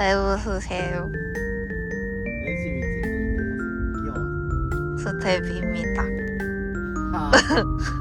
왜 웃으세요? 열심히 찍고 있는 모습 귀여워. 스텝입니다. 아.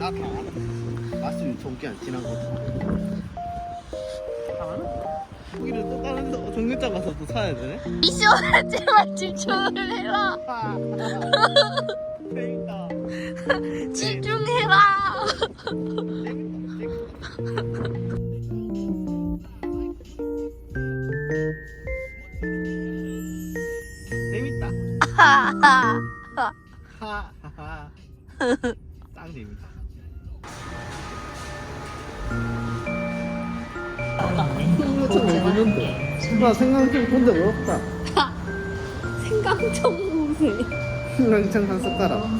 나다 알아. 맛이 좋게 안 지난 거. 고기를 또 다른 데 정육점 가서 또 사야 되네. 미션에 제발 집중을 해라. 재밌다. 집중해라. 재밌다. 재밌다. 하하. 하하하. 왜 보는데? 나 생강청 본적 없다. 생강청 무슨? 생강청 한 숟가락.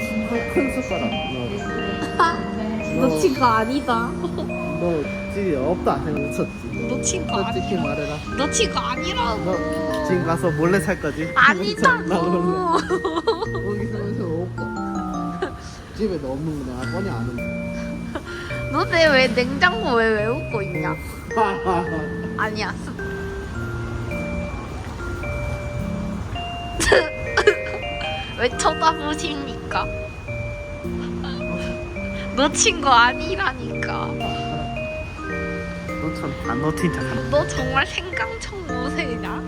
큰 숟가락. 너, 너 친구 아니다. 너찌 없다 생각 쳤지. 너 친구 솔직히. 말해라. 너 친구 아니라고. 너 지금 가서 몰래 살 거지? 아니다고. 거기서 없고. 집에 너 없는 거 내가 뻔히 아는데. 너네 왜 냉장고 왜 외우고 있냐? 아니야. 왜 쳐다보십니까? 너 친구 아니라니까. 너참 단어틴 척한다. 너 정말 생강청 모세냐?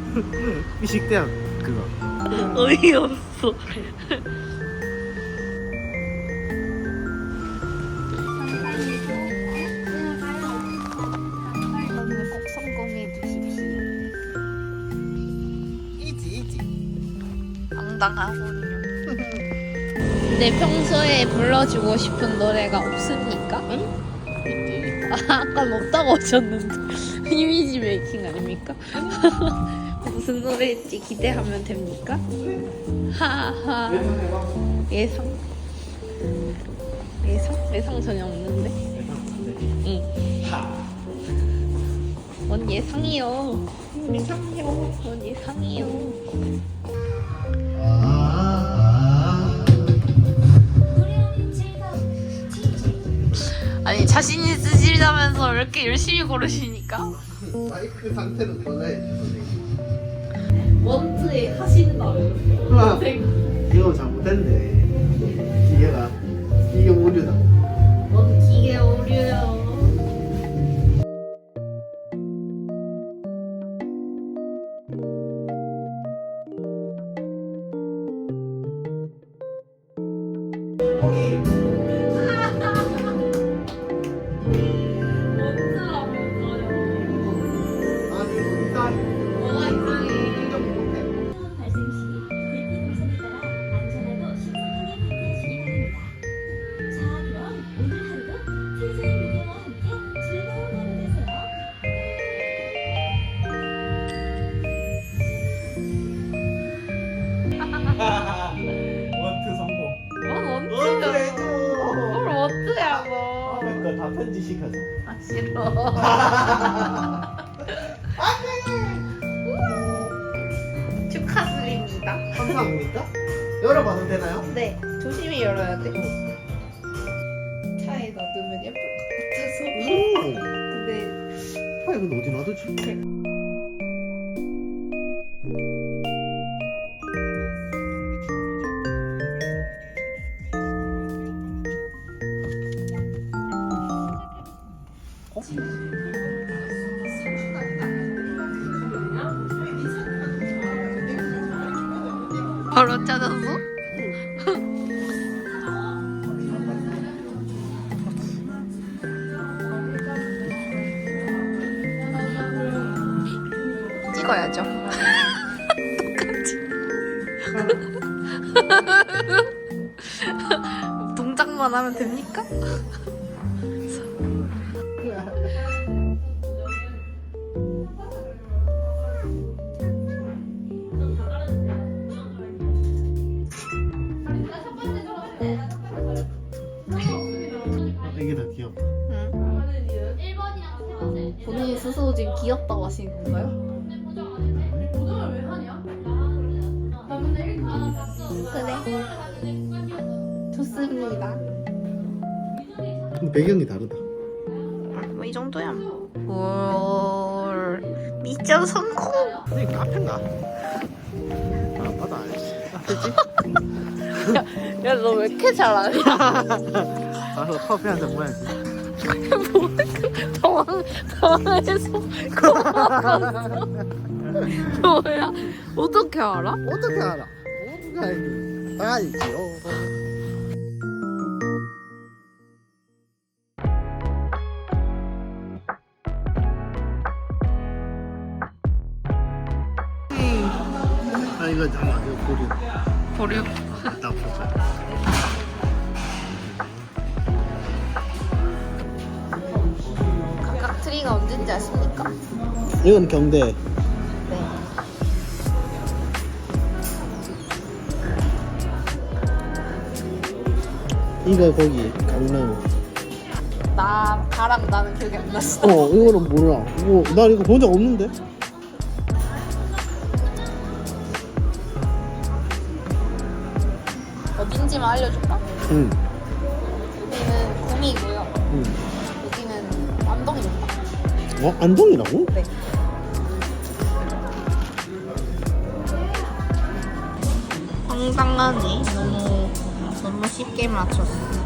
미식대학 그거. 어이없어. 꼭 성공해 주십시오. 이지 이지. 당당하군 요. 내 평소에 불러주고 싶은 노래가 없습니까? 있지. 아, 아까 없다고 하셨는데 이미지 메이킹 아닙니까? 무슨 노래일지 기대하면 됩니까? 하하 예상 예상 예상 전혀 없는데 응. 뭔 예상이요? 예상이요. 뭔 예상이요? 자신 있으시다면서 왜 이렇게 열심히 고르시니까? 마이크 상태로 선생님. 원트에 하신다면서 아, 이거 잘못됐네. 기계가 이게 오류다. 뭔 기계 오류요 원트 다 편지 시켜줘. 아 싫어 축하드립니다 감사합니다. 열어봐도 되나요? 네 조심히 열어야 돼 차에 놔두면 예쁠 것 같아서 오. 근데 아 이건 어디 놔두지? 바로 찾았어? 찍어야죠. 똑같이. 동작만 하면 됩니까? 본인이 스스로 지금 귀엽다고 하시는 건가요? 그래. 좋습니다. 근데 배경이 다르다. 뭐 이 정도야 뭐. 올 미션 성공. 이게 카페인가? 아, 맞아 알지. 알지? 야너 왜 이렇게 잘하냐? 가서 커피 한잔 먹어야지. 당황 당황해서 고마웠어. 뭐야? 어떻게 알아? 어떻게 알아? 어떻게 알지? 다 알지요. 아 이거 잠깐 이거 보류 보류. 나 보자. 언제인지 아십니까? 이건 경대. 네. 이거 거기 강릉. 나 가랑 나는 기억이 안 났어. 어 이거는 몰라. 이거 나 이거 본 적 없는데. 어딘지만 알려줄까? 응. 여기는 구미고요. 응. 어 안동이라고? 네. 황당하네. 너무 너무 쉽게 맞췄어.